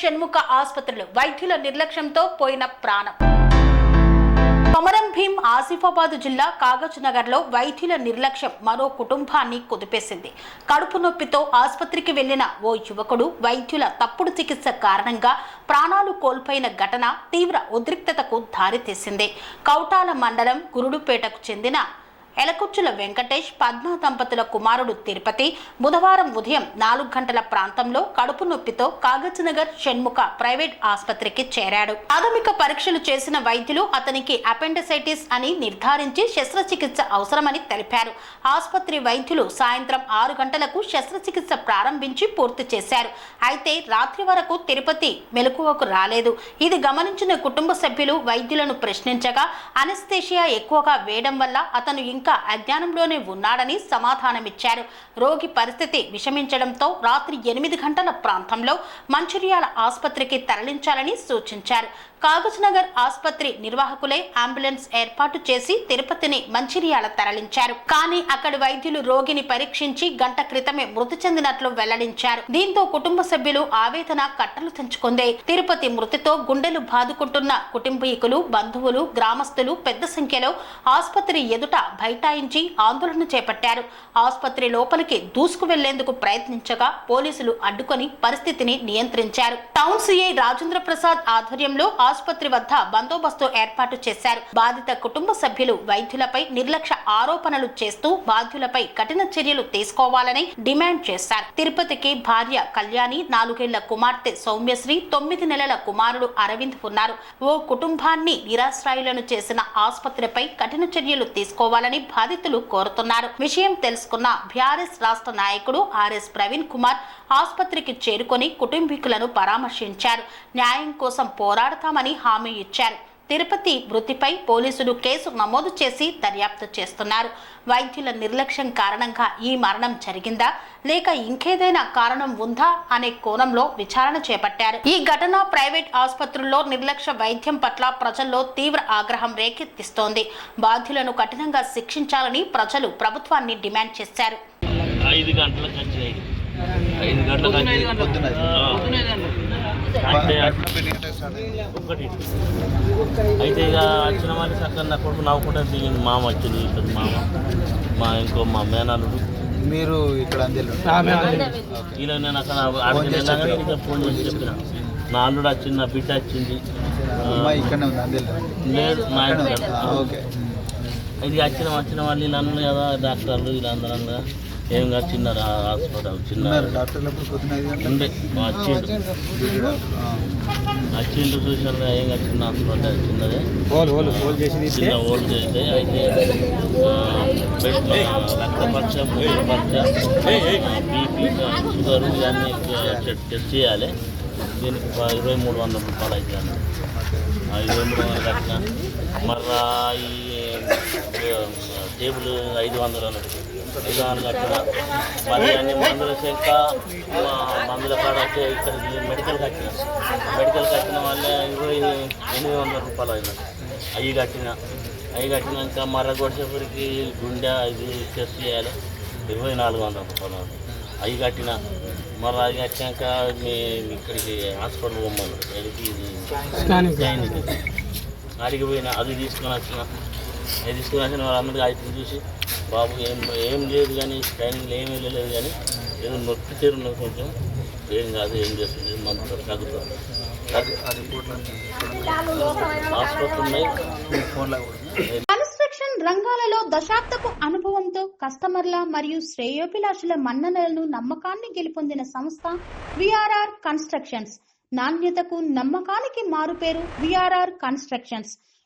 షణ్ముఖ ఆసుపత్రిలో వైద్యుల నిర్లక్ష్యంతో పోయిన ప్రాణం. కొమరం భీం ఆసిఫాబాద్ జిల్లా కాగజ్ నగర్లో వైద్యుల నిర్లక్ష్యం మరో కుటుంబాన్ని కుదిపేసింది. కడుపు నొప్పితో ఆసుపత్రికి వెళ్ళిన ఓ యువకుడు వైద్యుల తప్పుడు చికిత్స కారణంగా ప్రాణాలు కోల్పోయిన ఘటన తీవ్ర ఉద్రిక్తతకు దారితీసింది. కౌటాల మండలం గురుడుపేటకు చెందిన ఎలకుచ్చుల వెంకటేష్ పద్మ దంపతుల కుమారుడు తిరుపతి బుధవారం ఉదయం నాలుగు గంటల ప్రాంతంలో కడుపు నొప్పితో కాగజ్నగర్ షణ్ముఖ ప్రైవేట్ ఆసుపత్రికి చేరాడు. ప్రాథమిక పరీక్షలు చేసిన వైద్యులు అతనికి అపెండసైటిస్ అని నిర్ధారించి శస్త్రచికిత్స అవసరమని తెలిపారు. ఆసుపత్రి వైద్యులు సాయంత్రం ఆరు గంటలకు శస్త్రచికిత్స ప్రారంభించి పూర్తి చేశారు. అయితే రాత్రి వరకు తిరుపతి మెలకువకు రాలేదు. ఇది గమనించిన కుటుంబ సభ్యులు వైద్యులను ప్రశ్నించగా అనస్థేషియా ఎక్కువగా వేయడం వల్ల అతను ఇంకా అజ్ఞానంలోనే ఉన్నాడని సమాధానమిచ్చారు. రోగి పరిస్థితి విషమించడంతో రాత్రి ఎనిమిది గంటల ప్రాంతంలో మంచిర్యాల ఆసుపత్రికి తరలించాలని సూచించారు. కాగజ్నగర్ ఆసుపత్రి నిర్వాహకులే అంబులెన్స్ ఏర్పాటు చేసి తిరుపతిని మంచిర్యాల తరలించారు. కానీ అక్కడి వైద్యులు రోగిని పరీక్షించి గంట క్రితమే మృతి చెందినట్లు వెల్లడించారు. దీంతో కుటుంబ సభ్యులు ఆవేదన కట్టలు తెంచుకుంది. తిరుపతి మృతితో గుండెలు బాదుకుంటున్న కుటుంబీకులు బంధువులు గ్రామస్తులు పెద్ద సంఖ్యలో ఆసుపత్రి ఎదుట బైఠాయించి ఆందోళన చేపట్టారు. ఆసుపత్రి లోపలికి దూసుకు వెళ్ళేందుకు ప్రయత్నించగా పోలీసులు అడ్డుకొని పరిస్థితిని నియంత్రించారు. టౌన్ సిఐ రాజేంద్ర ప్రసాద్ ఆధ్వర్యంలో ఆసుపత్రి వద్ద బందోబస్తు ఏర్పాటు చేశారు. బాధిత కుటుంబ సభ్యులు వైద్యులపై నిర్లక్ష్య ఆరోపణలు చేస్తూ బాధ్యులపై కఠిన చర్యలు తీసుకోవాలని డిమాండ్ చేశారు. తిరుపతికి భార్య కళ్యాణి నాలుగేళ్ళ కుమార్తె సౌమ్యశ్రీ తొమ్మిది నెలల కుమారుడు అరవింద్ ఉన్నారు. ఓ కుటుంబాన్ని నిరాశ్రాయులను చేసిన ఆసుపత్రిపై కఠిన చర్యలు తీసుకోవాలని బాధితులు కోరుతున్నారు. విషయం తెలుసుకున్న బీఆర్ఎస్ రాష్ట్ర నాయకుడు ఆర్ఎస్ ప్రవీణ్ కుమార్ ఆసుపత్రికి చేరుకొని కుటుంబీకులను పరామర్శించారు. న్యాయం కోసం పోరాడతామని హామీ ఇచ్చారు. తిరుపతి మృతిపై పోలీసులు కేసు నమోదు చేసి దర్యాప్తు చేస్తున్నారు. వైద్యుల నిర్లక్ష్యం కారణంగా ఈ మరణం జరిగిందా? లేక ఇంకేదైనా కారణం ఉందా? అనే కోణంలో విచారణ చేపట్టారు. ఈ ఘటన ప్రైవేట్ ఆసుపత్రుల్లో నిర్లక్ష్య వైద్యం పట్ల ప్రజల్లో తీవ్ర ఆగ్రహం రేకెత్తిస్తోంది. బాధ్యులను కఠినంగా శిక్షించాలని ప్రజలు ప్రభుత్వాన్ని డిమాండ్ చేశారు. ఐదు ఐదు ఒకటి. అయితే ఇక వచ్చిన వాళ్ళు చక్కగా నా కొడుకు నవ్వుకుంటే దిగింది మామ వచ్చింది పెద్ద మామ మా ఇంకో మా మేనల్లుడు. మీరు ఇక్కడ ఇలా నేను అక్కడ ఫోన్ చేసి చెప్పిన. నా అల్లుడు వచ్చింది నా బిడ్డ వచ్చింది. ఇక్కడనే ఉంది లేదు దగ్గర. ఓకే. ఇది వచ్చిన వచ్చిన వాళ్ళు వీళ్ళు అన్నారు కదా డాక్టర్లు వీళ్ళందరూ ఏం కాదు చిన్న హాస్పిటల్ చిన్న ఉండే వచ్చిండు. వచ్చిండు చూసాను ఏం కాదు చిన్న హాస్పిటల్ చిన్నదే. చిన్న ఓల్డ్ చేస్తే అయితే రక్త పరీక్ష పరీక్ష బీపీ షుగర్ ఇవన్నీ చెక్ టెస్ట్ చేయాలి. దీనికి ఇరవై మూడు వందల రూపాయలు అయితే ఇరవై మూడు వందలు కట్టిన మళ్ళా ఈ టేబుల్ ఐదు వందలు అన్నది ఐదు వందలు కట్టిన మళ్ళీ అన్ని మందుల శంక మందుల కాడ వచ్చి ఇక్కడ మెడికల్ కట్టిన. మెడికల్ కట్టిన వల్ల ఇరవై ఎనిమిది వందల రూపాయలు అయినా. అవి కట్టిన. అవి కట్టినాక మర్ర కొడిసేపటికి గుండె ఇది టెస్ట్ చేయాలి. ఇరవై నాలుగు వందల రూపాయలు. అవి కట్టిన. మరి అది కట్టినాక మీ ఇక్కడికి హాస్పిటల్ పోమ్మను స్కానింగ్ పోయిన అది తీసుకొని వచ్చిన. అది తీసుకొని వచ్చిన వాళ్ళందరికీ అయితే చూసి బాబు ఏం ఏం లేదు కానీ స్కానింగ్లో ఏమీ లేదు కానీ ఏదో నొప్పి తీరున్నది కొంచెం ఏం కాదు ఏం చేస్తుంది మందు తగ్గుతుంది కన్స్ట్రక్షన్ రంగాలలో దశాబ్దపు అనుభవంతో కస్టమర్ల మరియు శ్రేయోభిలాషుల మన్ననలను నమ్మకాన్ని గెలుపొందిన సంస్థ విఆర్ఆర్ కన్స్ట్రక్షన్స్. నాణ్యతకు నమ్మకానికి మారుపేరు VRR constructions.